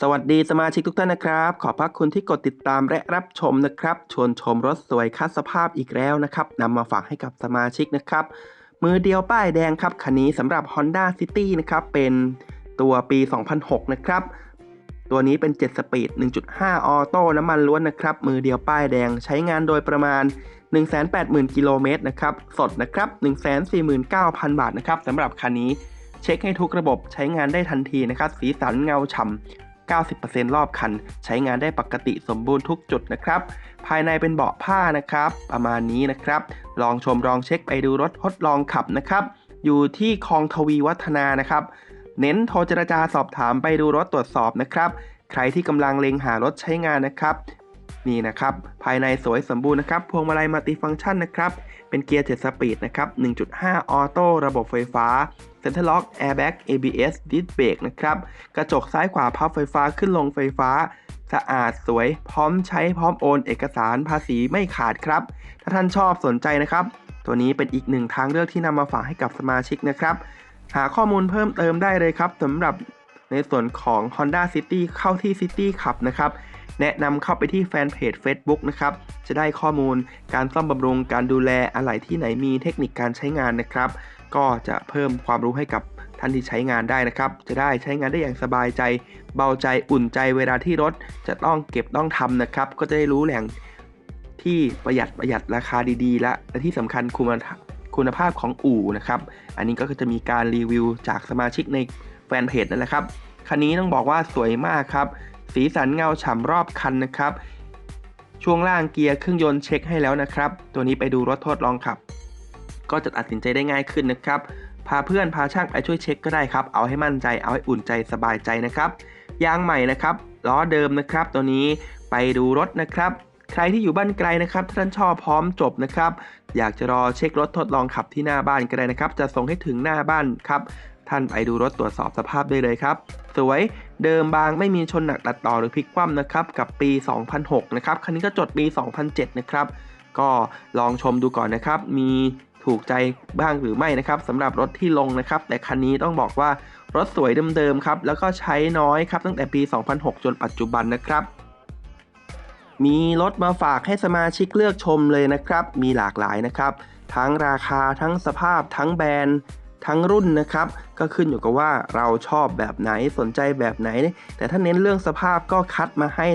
สวัสดีสมาชิกทุกท่านนะครับ ขอบพระคุณที่กดติดตามและรับชมนะครับ ชวนชมรถสวยคัดสภาพอีกแล้วนะครับนำมาฝากให้กับสมาชิกนะครับ มือเดียวป้ายแดงครับคันนี้สำหรับ Honda City นะครับ เป็นตัวปี 2006 นะครับ ตัวนี้เป็น 7 สปีด 1.5 ออโต้น้ำมันล้วนนะครับ มือเดียวป้ายแดงใช้งานโดยประมาณ 180,000 กิโลเมตรนะครับ สดนะครับ 149,000 บาทนะครับสำหรับคันนี้เช็คให้ทุกระบบใช้งานได้ทันทีนะครับ สีสันเงาฉ่ำ 90%รอบคัน ใช้งานได้ปกติสมบูรณ์ทุกจุดนะครับ ภายในเป็นเบาะผ้านะครับ ประมาณนี้นะครับ ลองชมลองเช็คไปดูรถทดลองขับนะครับ อยู่ที่คลองทวีวัฒนานะครับ เน้นโทรเจรจาสอบถามไปดูรถตรวจสอบนะครับ ใครที่กำลังเล็งหารถใช้งานนะครับ นี่นะครับ ภายในสวยสมบูรณ์นะครับ พวงมาลัยมัลติฟังก์ชันนะครับ เป็นเกียร์ 7 สปีดนะครับ 1.5 ออโต้ ระบบไฟฟ้า เซ็นเตอร์ล็อก แอร์แบ็ก ABS ดิสเบรกนะครับ กระจกซ้ายขวาพับไฟฟ้าขึ้นลงไฟฟ้า สะอาดสวย พร้อมใช้พร้อมโอน เอกสารภาษีไม่ขาดครับ ถ้าท่านชอบสนใจนะครับ ตัวนี้เป็นอีกหนึ่งทางเลือกที่นำมาฝากให้กับสมาชิกนะครับ หาข้อมูลเพิ่มเติมได้เลยครับสำหรับ ในส่วนของ Honda City เข้าที่ City ขับนะครับ แนะนำเข้าไปที่แฟนเพจ Facebook นะครับ จะได้ข้อมูลการซ่อมบำรุงการดูแลอะไหล่ที่ไหนมีเทคนิคการใช้งานนะครับ ก็จะเพิ่มความรู้ให้กับท่านที่ใช้งานได้นะครับ จะได้ใช้งานได้อย่างสบายใจ เบาใจอุ่นใจเวลาที่รถจะต้องเก็บต้องทำนะครับ ก็จะได้รู้แหล่งที่ประหยัดประหยัดราคาดีๆ และและที่สำคัญคุณคุณภาพของอู่นะครับ อันนี้ก็จะมีการรีวิวจากสมาชิกใน นเพจนั่นแหละครับ คันนี้ต้องบอกว่าสวยมากครับ สีสันเงาฉ่ำรอบคันนะครับ ช่วงล่างเกียร์เครื่องยนต์เช็คให้แล้วนะครับ ตัวนี้ไปดูรถทดลองขับ ก็จะตัดสินใจได้ง่ายขึ้นนะครับ พาเพื่อนพาช่างไปช่วยเช็คก็ได้ครับ เอาให้มั่นใจ เอาให้อุ่นใจสบายใจนะครับ ยางใหม่นะครับ ล้อเดิมนะครับ ตัวนี้ไปดูรถนะครับ ใครที่อยู่บ้านไกลนะครับท่านชอบพร้อมจบนะครับ อยากจะรอเช็ครถทดลองขับที่หน้าบ้านก็ได้นะครับ จะส่งให้ถึงหน้าบ้านครับ ท่านไปดูรถตรวจสอบสภาพได้เลยครับ สวยเดิมบางไม่มีชนหนักตัดต่อหรือพลิกคว่ำนะครับกับปี 2006 นะครับคันนี้ก็จดปี 2007 นะครับ ก็ลองชมดูก่อนนะครับ มีถูกใจบ้างหรือไม่นะครับสำหรับรถที่ลงนะครับ แต่คันนี้ต้องบอกว่ารถสวยเดิมๆครับ แล้วก็ใช้น้อยครับตั้งแต่ปี 2006 จนปัจจุบันนะครับมีรถมาฝากให้สมาชิกเลือกชมเลยนะครับ มีหลากหลายนะครับ ทั้งราคาทั้งสภาพทั้งแบรนด์ ทั้งรุ่นนะครับ ก็ขึ้นอยู่กับว่าเราชอบแบบไหนสนใจแบบไหน แต่ถ้าเน้นเรื่องสภาพก็คัดมาให้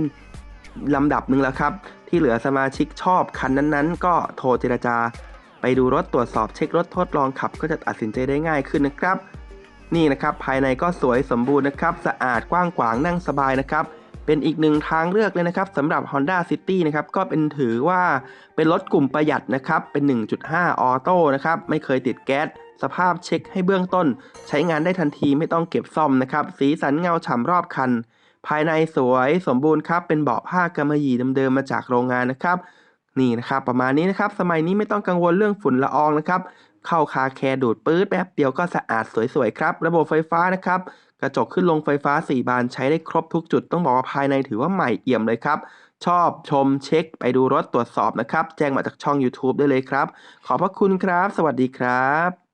ลำดับหนึ่งแล้วครับ ที่เหลือสมาชิกชอบคันนั้นๆ ก็โทรเจรจา ไปดูรถตรวจสอบเช็ครถทดลองขับ ก็จะตัดสินใจได้ง่ายขึ้นนะครับ นี่นะครับภายในก็สวยสมบูรณ์นะครับ สะอาดกว้างขวางนั่งสบายนะครับ เป็นอีกหนึ่งทางเลือกเลยนะครับสำหรับ Honda City นะครับก็เป็นถือว่าเป็นรถกลุ่มประหยัดนะครับเป็น 1.5 ออโต้นะครับไม่เคยติดแก๊สสภาพเช็คให้เบื้องต้น ใช้งานได้ทันทีไม่ต้องเก็บซ่อมนะครับ สีสันเงาฉ่ำรอบคัน ภายในสวยสมบูรณ์ครับ เป็นเบาะผ้ากำมะหยี่เดิมๆมาจากโรงงานนะครับ นี่นะครับ ประมาณนี้นะครับ สมัยนี้ไม่ต้องกังวลเรื่องฝุ่นละอองนะครับ เข้าคาแคร์ดูดปื๊ดแป๊บเดียวก็สะอาดสวยๆครับ ระบบไฟฟ้านะครับ กระจกขึ้นลงไฟฟ้า 4 บานใช้ได้ครบทุกจุดต้องบอกว่าภายในถือว่าใหม่เอี่ยมเลยครับชอบชมเช็คไปดูรถตรวจสอบนะครับ แจ้งมาจากช่อง YouTube ได้เลยครับ ขอบพระคุณครับ สวัสดีครับ